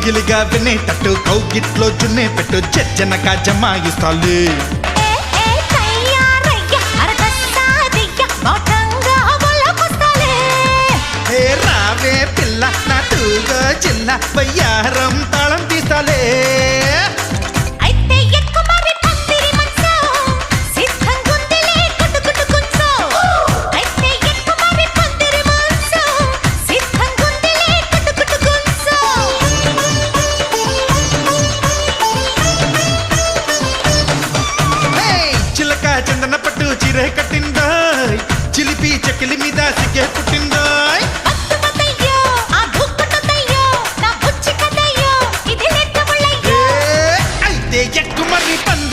గిలిగిలిగా వినేటట్టు కౌగిట్లో చున్నే పెట్టు చెచ్చన కాజమాయిస్తాలి రావే పిల్ల నా తూగో చిన్న వయ్యారం తాళం తీస్తాలే. చందన పట్టు చిరే కట్టిందా చిలిపి చెక్కిలి మీద సిగ్గే పుట్టిందా అయితే ఎక్కుమరి పంద